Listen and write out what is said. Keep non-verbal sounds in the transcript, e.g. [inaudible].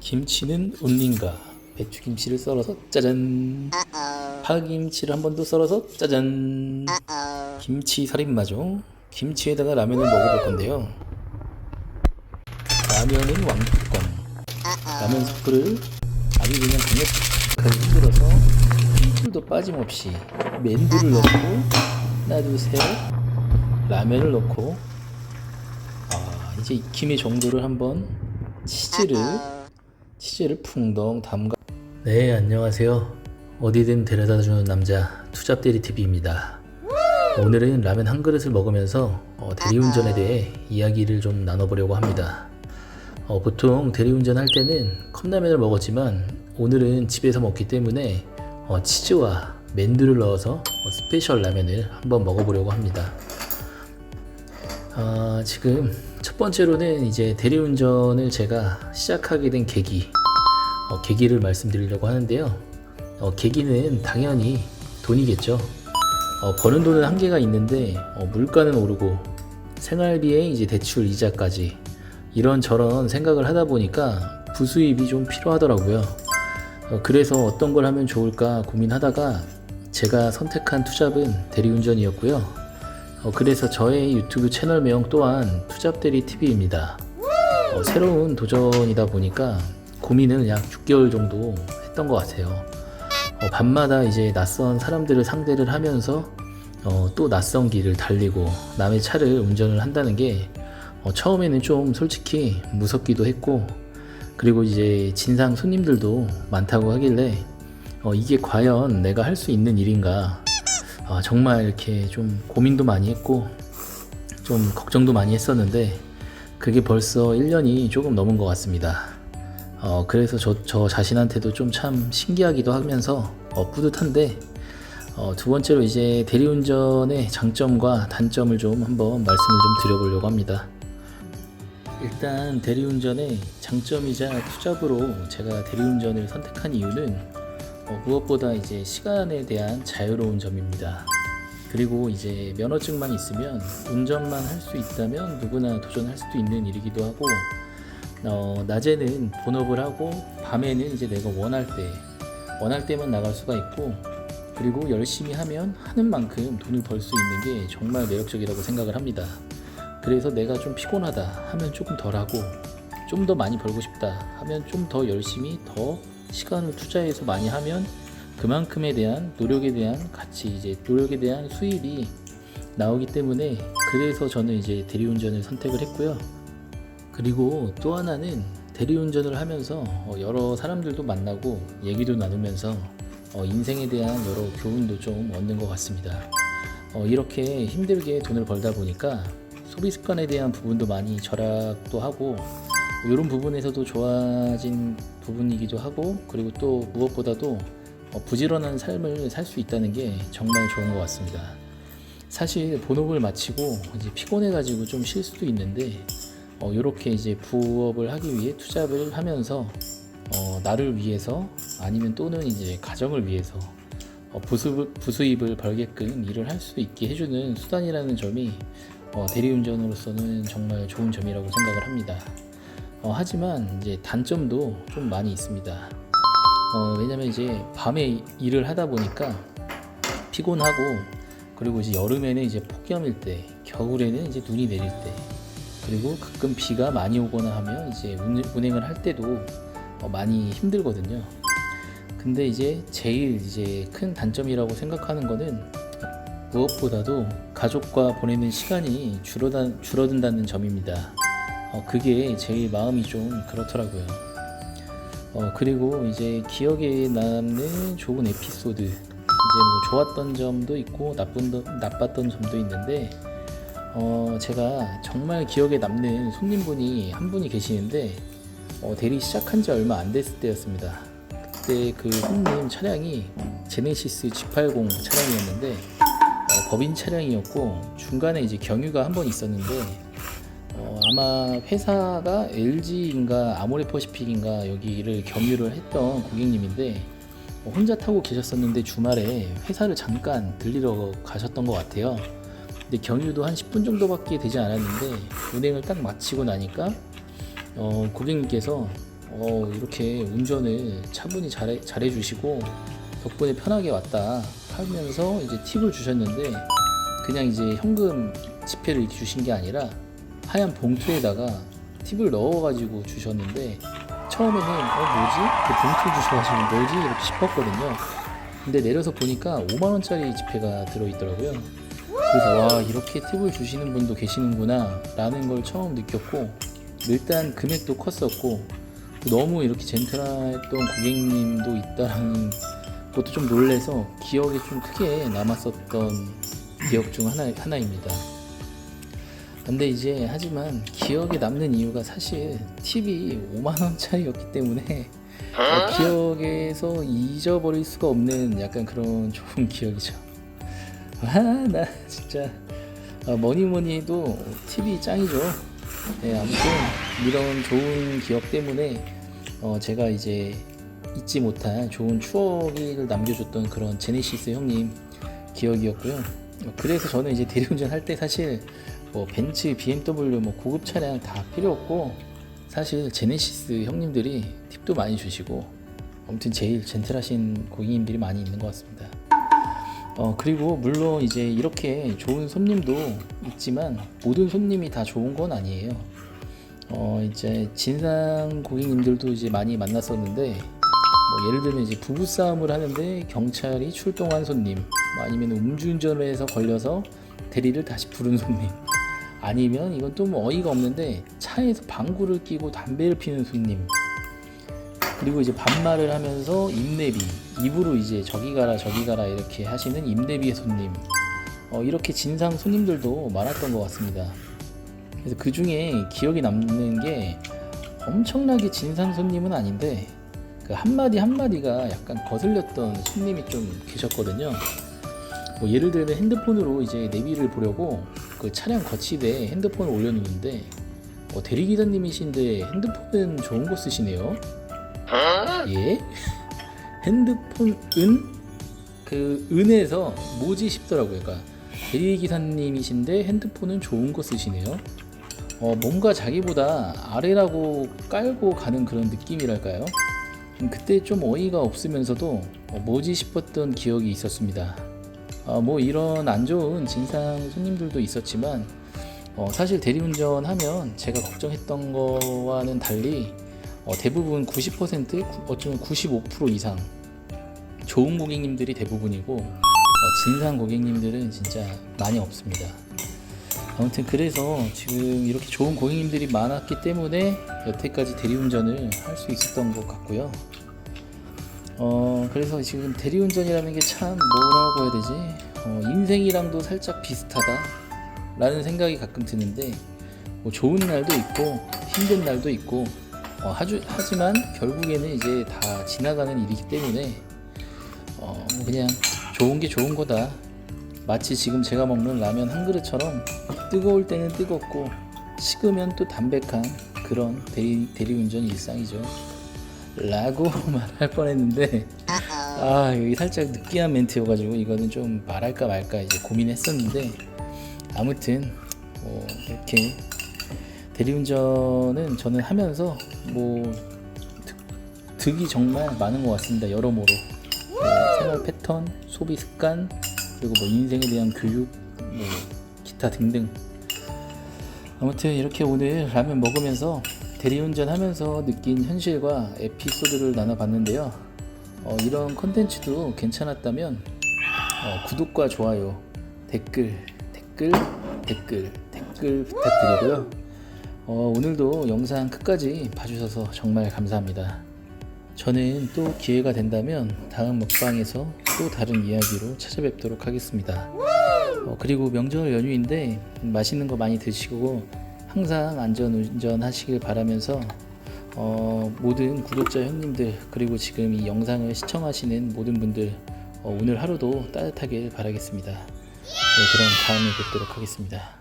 김치는 운린가? 배추김치를 썰어서 짜잔. 파김치를 한 번 더 썰어서 짜잔. 김치 살인마죠. 김치에다가 라면을 먹어볼 건데요. 라면은 왕뚜껑. 라면 스프를 아주 그냥 강력하게 흔들어서 한 줄도 빠짐없이 맨두를 넣고 하나 둘셋. 라면을 넣고. 아 이제 익힘의 정도를 한번 치즈를 치즈를 풍덩 담가. 네 안녕하세요. 어디든 데려다주는 남자 투잡대리 TV입니다. 오늘은 라면 한 그릇을 먹으면서 어, 대리운전에 대해 이야기를 좀 나눠보려고 합니다. 어, 보통 대리운전 할 때는 컵라면을 먹었지만 오늘은 집에서 먹기 때문에 어, 치즈와 맨두를 넣어서 어, 스페셜 라면을 한번 먹어보려고 합니다. 아, 지금 첫 번째로는 이제 대리운전을 제가 시작하게 된 계기, 어, 계기를 말씀드리려고 하는데요. 어, 계기는 당연히 돈이겠죠. 어, 버는 돈은 한계가 있는데 어, 물가는 오르고 생활비에 이제 대출 이자까지 이런 저런 생각을 하다 보니까 부수입이 좀 필요하더라고요. 어, 그래서 어떤 걸 하면 좋을까 고민하다가 제가 선택한 투잡은 대리운전이었고요. 어, 그래서 저의 유튜브 채널명 또한 투잡대리 TV입니다. 어, 새로운 도전이다 보니까 고민을 약 6개월 정도 했던 것 같아요. 어, 밤마다 이제 낯선 사람들을 상대를 하면서 어, 또 낯선 길을 달리고 남의 차를 운전을 한다는 게 어, 처음에는 좀 솔직히 무섭기도 했고 그리고 이제 진상 손님들도 많다고 하길래 어, 이게 과연 내가 할 수 있는 일인가 아, 정말 이렇게 좀 고민도 많이 했고 좀 걱정도 많이 했었는데 그게 벌써 1년이 조금 넘은 것 같습니다. 어, 그래서 저, 저 자신한테도 좀 참 신기하기도 하면서 어, 뿌듯한데 어, 두 번째로 이제 대리운전의 장점과 단점을 좀 한번 말씀을 좀 드려보려고 합니다. 일단 대리운전의 장점이자 투잡으로 제가 대리운전을 선택한 이유는 어, 무엇보다 이제 시간에 대한 자유로운 점입니다. 그리고 이제 면허증만 있으면 운전만 할 수 있다면 누구나 도전할 수도 있는 일이기도 하고 어, 낮에는 본업을 하고 밤에는 이제 내가 원할 때 원할 때만 나갈 수가 있고 그리고 열심히 하면 하는 만큼 돈을 벌 수 있는 게 정말 매력적이라고 생각을 합니다. 그래서 내가 좀 피곤하다 하면 조금 덜 하고 좀 더 많이 벌고 싶다 하면 좀 더 열심히 더 시간을 투자해서 많이 하면 그만큼에 대한 노력에 대한 가치 이제 노력에 대한 수입이 나오기 때문에 그래서 저는 이제 대리운전을 선택을 했고요. 그리고 또 하나는 대리운전을 하면서 어, 여러 사람들도 만나고 얘기도 나누면서 어, 인생에 대한 여러 교훈도 좀 얻는 것 같습니다. 어, 이렇게 힘들게 돈을 벌다 보니까 소비 습관에 대한 부분도 많이 절약도 하고 이런 부분에서도 좋아진 부분이기도 하고 그리고 또 무엇보다도 어, 부지런한 삶을 살 수 있다는 게 정말 좋은 것 같습니다. 사실 본업을 마치고 이제 피곤해가지고 좀 쉴 수도 있는데 어, 이렇게 이제 부업을 하기 위해 투잡을 하면서 어, 나를 위해서 아니면 또는 이제 가정을 위해서 어, 부수, 부수입을 벌게끔 일을 할 수 있게 해주는 수단이라는 점이 어, 대리운전으로서는 정말 좋은 점이라고 생각을 합니다. 어, 하지만 이제 단점도 좀 많이 있습니다. 어, 왜냐면 이제 밤에 일을 하다 보니까 피곤하고 그리고 이제 여름에는 이제 폭염일 때, 겨울에는 이제 눈이 내릴 때, 그리고 가끔 비가 많이 오거나 하면 이제 운- 운행을 할 때도 어, 많이 힘들거든요. 근데 이제 제일 이제 큰 단점이라고 생각하는 거는 무엇보다도 가족과 보내는 시간이 줄어다, 줄어든다는 점입니다. 어, 그게 제일 마음이 좀 그렇더라고요. 어, 그리고 이제 기억에 남는 좋은 에피소드, 이제 뭐 좋았던 점도 있고 나쁜, 더- 나빴던 점도 있는데, 어, 제가 정말 기억에 남는 손님분이 한 분이 계시는데, 어, 대리 시작한 지 얼마 안 됐을 때였습니다. 그때 그 손님 차량이 제네시스 G80 차량이었는데, 어, 법인 차량이었고, 중간에 이제 경유가 한 번 있었는데, 어, 아마 회사가 LG인가 아모레퍼시픽인가 여기를 경유를 했던 고객님인데 어, 혼자 타고 계셨었는데 주말에 회사를 잠깐 들리러 가셨던 것 같아요. 근데 경유도 한 10분 정도밖에 되지 않았는데 운행을 딱 마치고 나니까 어, 고객님께서 어, 이렇게 운전을 차분히 잘해, 잘해주시고 덕분에 편하게 왔다 하면서 이제 팁을 주셨는데 그냥 이제 현금 지폐를 주신 게 아니라 하얀 봉투에다가 팁을 넣어가지고 주셨는데 처음에는 어 뭐지? 그 봉투 주셔가지고 뭐지? 이렇게 싶었거든요. 근데 내려서 보니까 5만 원짜리 지폐가 들어있더라고요. 그래서 와 이렇게 팁을 주시는 분도 계시는구나 라는 걸 처음 느꼈고 일단 금액도 컸었고 너무 이렇게 젠틀했던 고객님도 있다라는 것도 좀 놀래서 기억에 좀 크게 남았었던 기억 중 하나, 하나입니다. 근데 이제 하지만 기억에 남는 이유가 사실 팁이 5만 원짜리였기 때문에 어, 기억에서 잊어버릴 수가 없는 약간 그런 [laughs] 좋은 기억이죠. 아 나 진짜 아, 뭐니 뭐니 해도 팁이 짱이죠. 네 아무튼 이런 좋은 기억 때문에 어, 제가 이제 잊지 못할 좋은 추억을 남겨줬던 그런 제네시스 형님 기억이었고요. 어, 그래서 저는 이제 대리운전 할 때 사실 뭐 벤츠, BMW 뭐 고급 차량 다 필요 없고 사실 제네시스 형님들이 팁도 많이 주시고 아무튼 제일 젠틀하신 고객님들이 많이 있는 것 같습니다. 어 그리고 물론 이제 이렇게 좋은 손님도 있지만 모든 손님이 다 좋은 건 아니에요. 어 이제 진상 고객님들도 이제 많이 만났었는데 뭐 예를 들면 이제 부부 싸움을 하는데 경찰이 출동한 손님, 뭐 아니면 음주운전을 해서 걸려서 대리를 다시 부른 손님, 아니면 이건 또뭐 어이가 없는데 차에서 방구를 끼고 담배를 피는 손님, 그리고 이제 반말을 하면서 입내비, 입으로 이제 저기 가라 저기 가라 이렇게 하시는 입내비의 손님, 어, 이렇게 진상 손님들도 많았던 것 같습니다. 그래서 그 중에 기억에 남는 게 엄청나게 진상 손님은 아닌데 그 한마디 한마디가 약간 거슬렸던 손님이 좀 계셨거든요. 뭐 예를 들면 핸드폰으로 이제 내비를 보려고 그 차량 거치대에 핸드폰을 올려놓는데 어, 대리기사님이신데 핸드폰은 좋은 거 쓰시네요. 예? [laughs] 핸드폰은 그 은에서 뭐지 싶더라고요. 그러니까 대리기사님이신데 핸드폰은 좋은 거 쓰시네요. 어, 뭔가 자기보다 아래라고 깔고 가는 그런 느낌이랄까요? 음, 그때 좀 어이가 없으면서도 어, 뭐지 싶었던 기억이 있었습니다. 어, 뭐 이런 안 좋은 진상 손님들도 있었지만 어, 사실 대리운전 하면 제가 걱정했던 거와는 달리 어, 대부분 90% 어쩌면 95% 이상 좋은 고객님들이 대부분이고 어, 진상 고객님들은 진짜 많이 없습니다. 아무튼 그래서 지금 이렇게 좋은 고객님들이 많았기 때문에 여태까지 대리운전을 할 수 있었던 것 같고요. 어 그래서 지금 대리운전이라는 게 참 뭐라고 해야 되지? 어, 인생이랑도 살짝 비슷하다 라는 생각이 가끔 드는데 뭐 좋은 날도 있고 힘든 날도 있고 어, 하주, 하지만 결국에는 이제 다 지나가는 일이기 때문에 어, 뭐 그냥 좋은 게 좋은 거다 마치 지금 제가 먹는 라면 한 그릇처럼 뜨거울 때는 뜨겁고 식으면 또 담백한 그런 대리, 대리운전 일상이죠. 라고 말할 [laughs] 뻔했는데 아 여기 살짝 느끼한 멘트여가지고 이거는 좀 말할까 말까 이제 고민했었는데 아무튼 뭐 이렇게 대리운전은 저는 하면서 뭐 득, 득이 정말 많은 것 같습니다 여러모로. 뭐 생활 패턴, 소비 습관 그리고 뭐 인생에 대한 교육 뭐 기타 등등. 아무튼 이렇게 오늘 라면 먹으면서 대리운전 하면서 느낀 현실과 에피소드를 나눠봤는데요. 어, 이런 컨텐츠도 괜찮았다면 어, 구독과 좋아요, 댓글, 댓글, 댓글, 댓글 부탁드리고요. 어, 오늘도 영상 끝까지 봐주셔서 정말 감사합니다. 저는 또 기회가 된다면 다음 먹방에서 또 다른 이야기로 찾아뵙도록 하겠습니다. 어, 그리고 명절 연휴인데 맛있는 거 많이 드시고 항상 안전 운전 하시길 바라면서 어, 모든 구독자 형님들 그리고 지금 이 영상을 시청하시는 모든 분들 어, 오늘 하루도 따뜻하길 바라겠습니다. 네, 그럼 다음에 뵙도록 하겠습니다.